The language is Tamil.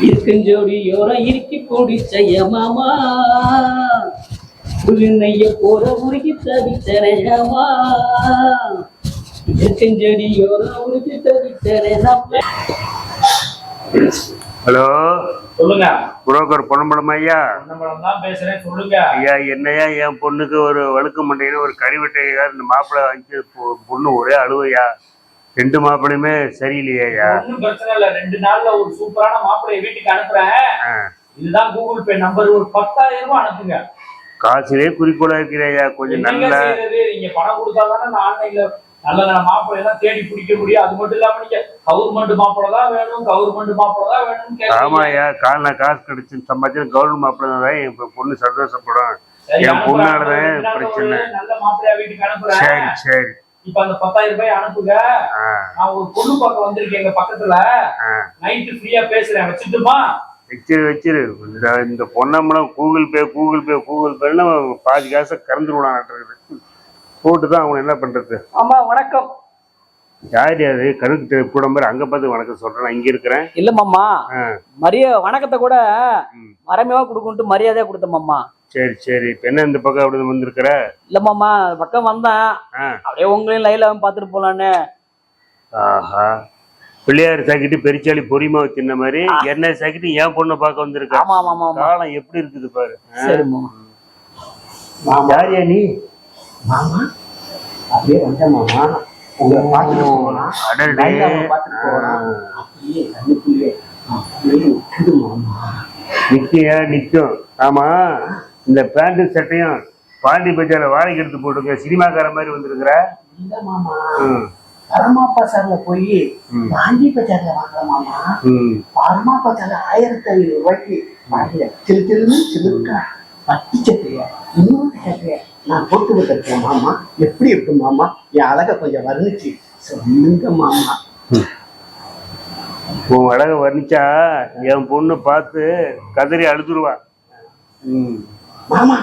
இருக்கஞ்சோடியோர மாமா. போற உருகி இருக்கஞ்செடியோர உருகி தவிச்சரே ஹலோ? சொல்லுங்க. புரோக்கர் பொன்னம்பலம் ஐயா. தான் பேசுறேன் சொல்லுங்க. ஐயா என்னையா என் பொண்ணுக்கு ஒரு வழுக்கு மண்டையில ஒரு கறிவெட்டையா இந்த மாப்பிள்ளை பொ- பொண்ணு ஒரே அழுவையா? ரெண்டு மாப்பிளையுமே சரியில்லையா ஒன்றும் பிரச்சனை இல்ல. ரெண்டு நாள்ல ஒரு சூப்பரான மாப்பிள்ளைய வீட்டுக்கு அனுப்புறேன். இதுதான் கூகுள் பே நம்பர் ஒரு பத்தாயிரம் ரூபாய் அனுப்புங்க. காசுலே குறிக்கோளா இருக்கிறையா? கொஞ்சம் நல்லா நீங்க பணம் கொடுத்தா தானே நான் ஆன்லைன்ல நல்ல நல்ல மாப்பிள்ளை எல்லாம் தேடி பிடிக்க முடியும். அது மட்டும் இல்லாம நீங்க கவர்மெண்ட் மாப்பிள்ளை தான் வேணும் கவர்மெண்ட் மாப்பிள்ளை தான் கேட்கறீங்க. ஆமாய்யா கால் காசு கிடைச்சு சம்பாதிச்சு கவர்மெண்ட் மாப்பிள்ளை தான். என் பொண்ணு சந்தோஷப்படும். என். பொண்ணாலதான் பிரச்சனை. நல்ல மாப்பிள்ளையா வீட்டுக்கு அனுப்புறேன். சரி சரி. இப்ப அந்த பத்தாயிரம் ரூபாய் அனுப்புங்க. நான் ஒரு பொண்ணு பார்க்க வந்திருக்கேன் எங்க பக்கத்துல. நைட்டு ஃப்ரீயா பேசுறேன். வச்சுட்டுமா? வச்சிரு வச்சிரு. இந்த இந்த Ponnambalam Google Pay Google Pay Google பேன்னு பாதி காசை கறந்து விடான் போட்டு தான் அவங்க என்ன பண்றது? ஆமா வணக்கம். யார் யாரு கணக்கு தெ- கூட மாதிரி அங்க பார்த்து வணக்கம் சொல்றேன் நான் இங்க இருக்கிறேன். இல்ல மாமா. மரிய வணக்கத்தை கூட. மரமேவா கொடுக்குன்ட்டு மரியாதையா கொடுத்த மாமா. சரி சரி. இப்ப என்ன இந்த பக்கம் அப்படி வந்திருக்கிற? இல்ல மாமா பக்கம் வந்தேன். அப்படியே உங்களையும் லைவ்ல பார்த்துட்டு போலான்னு. ஆஹா. பிள்ளையார் சாக்கிட்டு பெரிச்சாளி பொறிமாவு தின்ன மாதிரி என்ன சாக்கிட்டு என் பொண்ணை பார்க்க வந்திருக்க. ஆமா ஆமா காலம் எப்படி இருக்குது பாரு. யார் யா நீ? மாமா. அப்படியே வந்த மாமா. உங்களை பார்த்துட்டு போகலாம். பார்த்துட்டு போகலாம். அப்படியே கண்ணுக்குள்ளே நிக்கியா? நிக்கும். ஆமா. இந்த பேண்ட் சட்டையும் பாண்டி பஜார்ல வாடகை எடுத்து போட்டுங்க சினிமாக்கார மாதிரி வந்திருக்கிற? இல்ல மாமா. ம், பரமா பசார்ல போய். காந்தி பஜார்ல வாங்கலாம் மாமா. ம். பரமா பசார்ல ஆயிரத்தி ஐநூறு ரூபாய்க்கு வாங்கல சிலு சிலுன்னு சிலுக்கா சட்டைய இன்னொரு சட்டைய. நான் போட்டு வச்சிருக்கேன் மாமா. எப்படி இருக்கு மாமா? என் அழக கொஞ்சம் வர்ணிச்சு சொல்லுங்க மாமா. உன் அழக வர்ணிச்சா என் பொண்ணு பார்த்து கதறி அழுதுருவா. மாமா